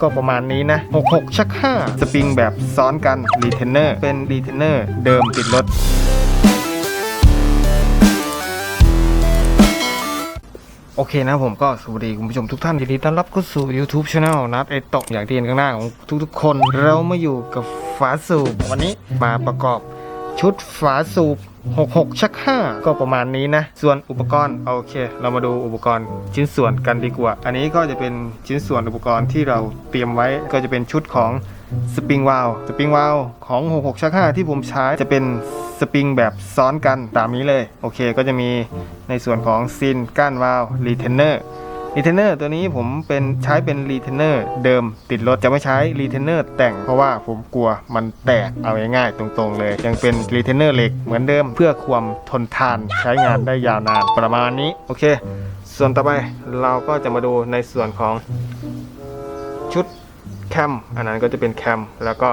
ก็ประมาณนี้นะ 66 ชัก 5 สปริงแบบซ้อนกันรีเทนเนอร์เป็นรีเทนเนอร์เดิมติดรถโอเคนะผมก็สวัสดีคุณผู้ชมทุกท่านยินดีต้อนรับเข้าสู่ YouTube Channel นัดไอตกอย่างที่เห็นข้างหน้าของทุกๆ คน เรามาอยู่กับฝาสูบวันนี้มาประกอบ ชุดฝาสูบ 66 ชัก 5 ก็ประมาณนี้นะ ส่วนอุปกรณ์โอเค เรามาดูอุปกรณ์ชิ้นส่วนกันดีกว่า อันนี้ก็จะเป็นชิ้นส่วนอุปกรณ์ที่เราเตรียมไว้ก็จะเป็นชุดของสปริงวาลสปริงวาลของ 66 ชัก 5 ที่ผมใช้จะเป็นสปริงแบบซ้อนกันตามนี้เลย โอเคก็จะมีในส่วนของซินก้านวาลรีเทนเนอร์ รีเทนเนอร์ตัวนี้ผมเป็นใช้เป็นรีเทนเนอร์เดิมติดรถจะไม่ใช้รีเทนเนอร์แต่งเพราะว่าผมกลัวมันแตกเอาง่ายๆตรงๆเลย ยังเป็นรีเทนเนอร์เหล็กเหมือนเดิมเพื่อความทนทานใช้งานได้ยาวนานประมาณนี้โอเค ส่วนต่อไปเราก็จะมาดูในส่วนของชุดแคมอันนั้นก็จะเป็นแคมแล้วก็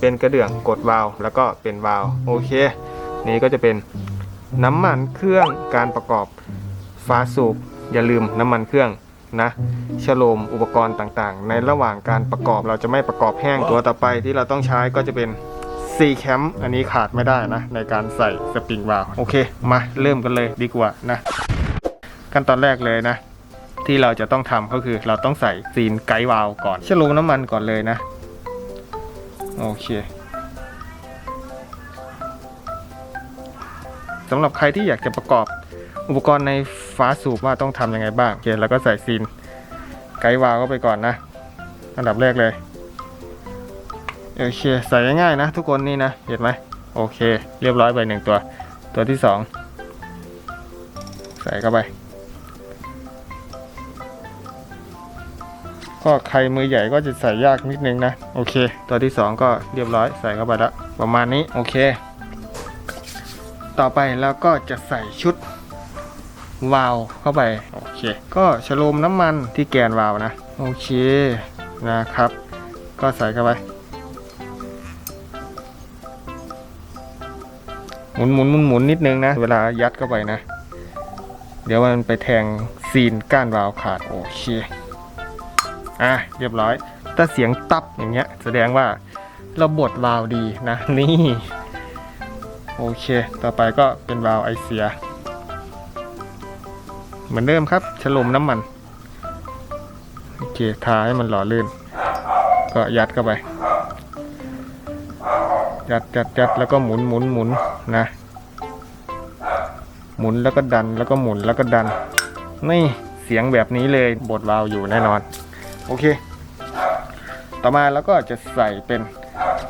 เป็นกระเดื่องกดวาล์วแล้วก็เป็นวาล์วโอเค นี่ก็จะเป็นน้ำมันเครื่องการประกอบฝาสูบ อย่าลืมน้ำมันเครื่องนะฉโลมอุปกรณ์ต่างๆ ในระหว่างการประกอบเราจะไม่ประกอบแห้งตัวต่อไปที่เราต้องใช้ก็จะเป็น C Cam อันนี้ขาดไม่ได้นะ ในการใส่สปริงวาล์วโอเค มาเริ่มกันเลยดีกว่านะ ขั้นตอนแรกเลยนะ ที่เราจะต้องทำก็คือเราต้องใส่ซีนไกด์วาล์วก่อนฉโลมน้ำมันก่อนเลยนะ โอเคสำหรับใครที่อยากจะประกอบ อุปกรณ์ในฟ้าสูบว่าต้องทำยังไงบ้างโอเคแล้วก็ใส่ซีนไกด์วาล์วเข้าไปก่อนนะอันดับแรกเลยโอเคใส่ง่ายๆนะ ทุกคนนี่นะเห็นไหมโอเค เรียบร้อยไปหนึ่งตัว ตัวที่สองใส่เข้าไปก็ใครมือใหญ่ก็จะใส่ยากนิดนึงนะโอเค ตัวที่สองก็เรียบร้อยใส่เข้าไปแล้วประมาณนี้โอเค ต่อไปแล้วก็จะใส่ชุด วาล์วเข้าไป โอเค ก็ชโลมน้ำมันที่แกนวาล์วนะ โอเคนะครับ ก็ใส่เข้าไป หมุนหมุนหมุนหมุนนิดนึงนะ เวลายัดเข้าไปนะ เดี๋ยวมันไปแทงซีนก้านวาล์วขาด โอเค อะ เรียบร้อย ถ้าเสียงตับอย่างเงี้ย แสดงว่าเราบดวาล์วดีนะ นี่ โอเค ต่อไปก็เป็นวาล์วไอเสีย เหมือนเดิมครับฉลมน้ำมัน โอเค ทาให้มันหล่อลื่น ก็ยัดเข้าไป ยัดยัดยัดแล้วก็หมุนหมุนหมุนนะ หมุนแล้วก็ดันแล้วก็หมุนแล้วก็ดัน นี่เสียงแบบนี้เลยบดวาล์วอยู่แน่นอน โอเค ต่อมาแล้วก็จะใส่เป็น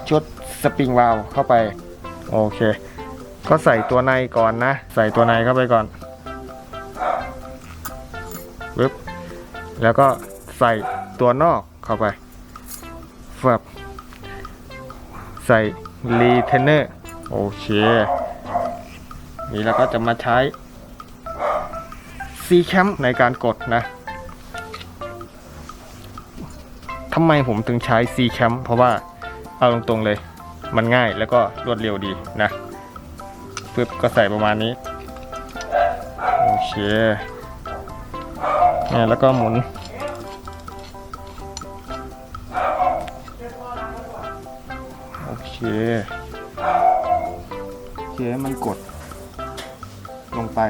ชุดสปริงวาล์วเข้าไป โอเค ก็ใส่ตัวในก่อนนะ ใส่ตัวในเข้าไปก่อน ปึ๊บแล้วก็ใส่ตัวนอกเข้าไปฟับใส่รีเทนเนอร์โอเค นี่แล้วก็จะมาใช้ C Cam ในการกดนะทำไมผมถึงใช้ C Cam เพราะว่าเอาตรงๆเลยมันง่ายแล้วก็รวดเร็วดีนะปึ๊บก็ใส่ประมาณนี้ โอเค นี่ยแล้วก็หมุน โอเค โอเคส้มันกด ลงไป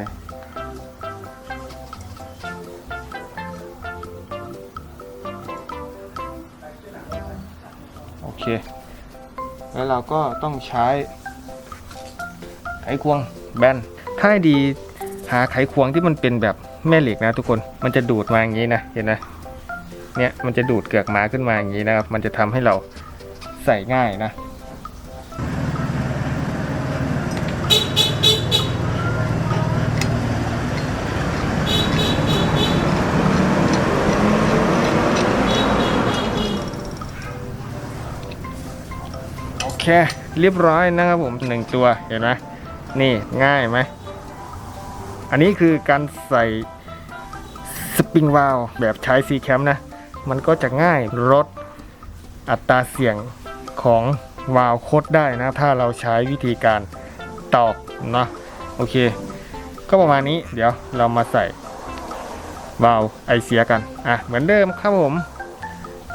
โอเค แล้วเราก็ต้องใช้ไขควงแบนถ้าดีหาไขควงที่มันเป็นแบบ แม่เหล็กนะทุกคนมันจะดูดมาอย่างนี้นะเห็นนะเนี่ยมันจะดูดเกือกม้าขึ้นมาอย่างนี้นะครับ มันจะทำให้เราใส่ง่ายนะโอเคเรียบร้อยนะครับผมหนึ่งตัวเห็นไหมนี่ง่ายไหม อันนี้คือการใส่สปริงวาลแบบใช้ซีแคมนะ มันก็จะง่ายลดอัตราเสี่ยงของวาลโคดได้นะ ถ้าเราใช้วิธีการตอกนะโอเค ก็ประมาณนี้เดี๋ยวเรามาใส่วาลไอเสียกันอะเหมือนเดิมครับผม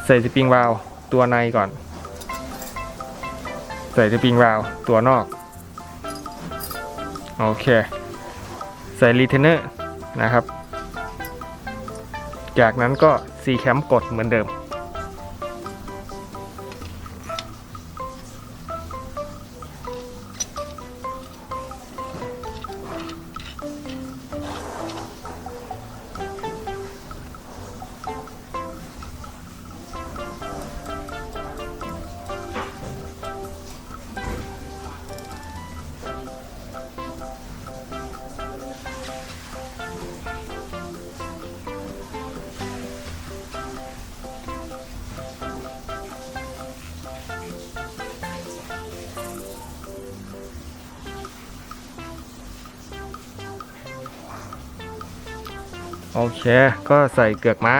ใส่สปริงวาลตัวในก่อน ใส่สปริงวาลตัวนอก โอเค ใส่รีเทนเนอร์นะครับ จากนั้นก็ซีแคมกดเหมือนเดิม โอเค ก็ใส่เกือกม้า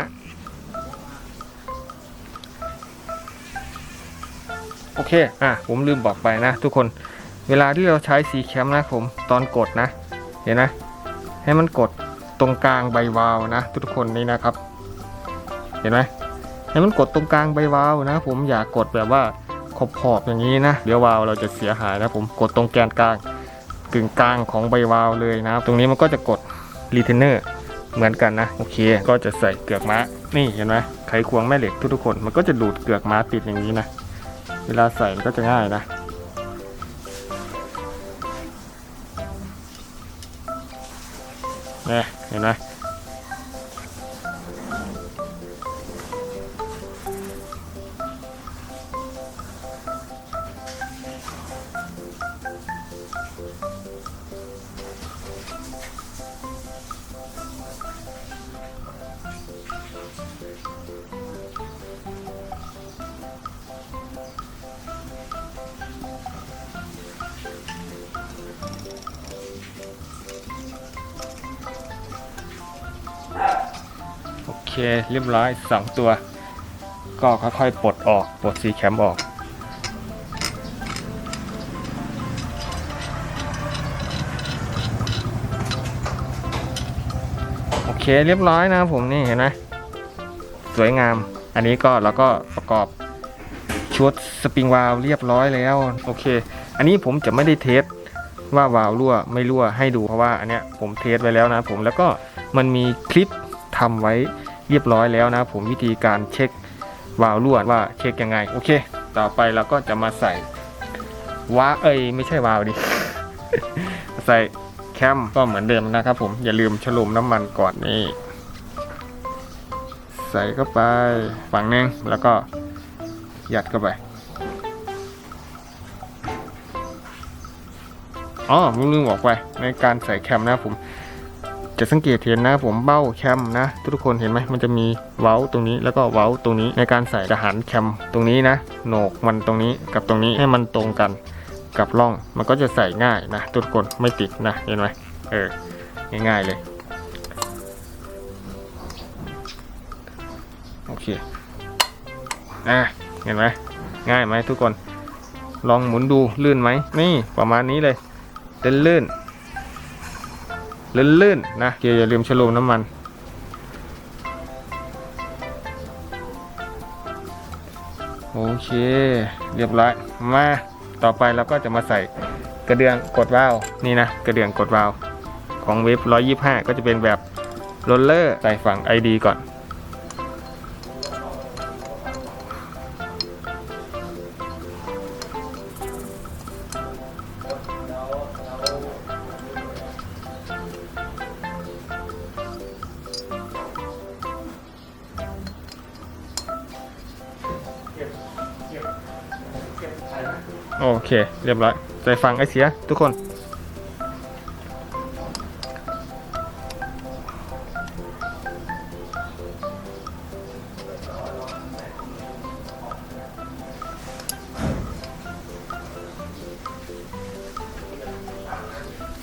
โอเค อะ ผมลืมบอกไปนะทุกคน เวลาที่เราใช้สีแคมนะผม ตอนกดนะ เห็นนะ ให้มันกดตรงกลางใบวาล์วนะ ทุกคนนี่นะครับ เห็นไหมให้มันกดตรงกลางใบวาล์วนะ ผมอย่ากกดแบบว่าขอบขอบๆอย่างนี้นะเดี๋ยววาล์วเราจะเสียหายนะผมกดตรงแกนกลางกึ่งกลางของใบวาล์วเลยนะ ตรงนี้มันก็จะกดรีเทนเนอร์ เหมือนกันนะโอเค ก็จะใส่เกือกม้า นี่เห็นไหมไขควงแม่เหล็กทุกๆคน มันก็จะดูดเกือกม้าติดอย่างนี้นะ เวลาใส่มันก็จะง่ายนะเนี่ยเห็นไหม เคเรียบร้อยสองตัว ก็ค่อยๆปลดออกปลดซีแคมออก โอเคเรียบร้อยนะผมนี่เห็นไหมสวยงาม อันนี้ก็เราก็ประกอบชุดสปริงวาลเรียบร้อยแล้วโอเค อันนี้ผมจะไม่ได้เทสว่าวาลรั่วไม่รั่วให้ดูเพราะว่าอันเนี้ยผมเทสไว้แล้วนะผมแล้วก็มันมีคลิปทำไว้ เรียบร้อยแล้วนะผมวิธีการเช็ควาล์วรั่วว่าเช็คยังไงโอเค ต่อไปเราก็จะมาใส่วาเอ้ยไม่ใช่วาล์วดิใส่แคมก็เหมือนเดิมนะครับผมอย่าลืมฉลุมน้ำมันก่อนนี่ใส่เข้าไปฝั่งนึงแล้วก็ยัดเข้าไปอ๋อผมลืมบอกไปในการใส่แคมนะผม จะสังเกตเห็นนะผมเบ้าแคมนะ ทุกคนเห็นไหมมันจะมีเว้าตรงนี้แล้วก็เว้าตรงนี้ในการใส่จะหันแคมตรงนี้นะโหนกมันตรงนี้กับตรงนี้ให้มันตรงกันกับร่องมันก็จะใส่ง่ายนะทุกคนไม่ติดนะเห็นไหมเออง่ายๆเลยโอเคอะเห็นไหมง่ายไหมทุกคน ลองหมุนดูลื่นไหมนี่ประมาณนี้เลยเลื่นลื่น ลื่นๆนะเกียร์อย่าลืมฉลมน้ำมันโอเค เรียบร้อยมาต่อไปเราก็จะมาใส่กระเดื่องกดวาล์วนี่นะกระเดื่องกดวาล์วของเวฟ125 ก็จะเป็นแบบโรลเลอร์ใส่ฝั่ง ID ก่อน โอเค เรียบร้อยใส่ฟังไอเสียทุกคน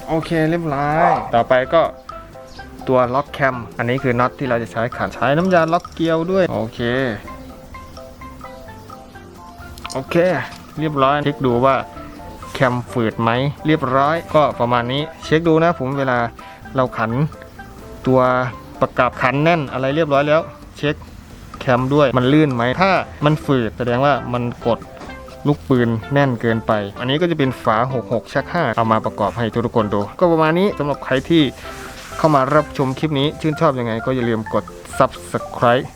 โอเคเรียบร้อย ต่อไปก็ตัวล็อกแคม อันนี้คือน็อตที่เราจะใช้ขันใช้น้ำยาล็อกเกลียวด้วย โอเค โอเค เรียบร้อยเช็คดูว่าแคมฝืดไหมเรียบร้อยก็ประมาณนี้เช็คดูนะผมเวลาเราขันตัวประกับขันแน่นอะไรเรียบร้อยแล้ว เช็คแคมด้วยมันลื่นไหมถ้ามันฝืดแสดงว่ามันกดลูกปืนแน่นเกินไป อันนี้ก็จะเป็นฝา 66 ชัก 5 เอามาประกอบให้ทุกคนดู ก็ประมาณนี้สำหรับใครที่เข้ามารับชมคลิปนี้ ชื่นชอบยังไงก็อย่าลืมกด subscribe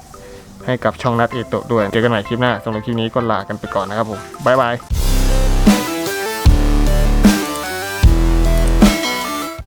ให้กับช่องนัดเอโตะด้วย เจอกันใหม่คลิปหน้าสำหรับคลิปนี้ก็ลากันไปก่อนนะครับผมบ๊ายบาย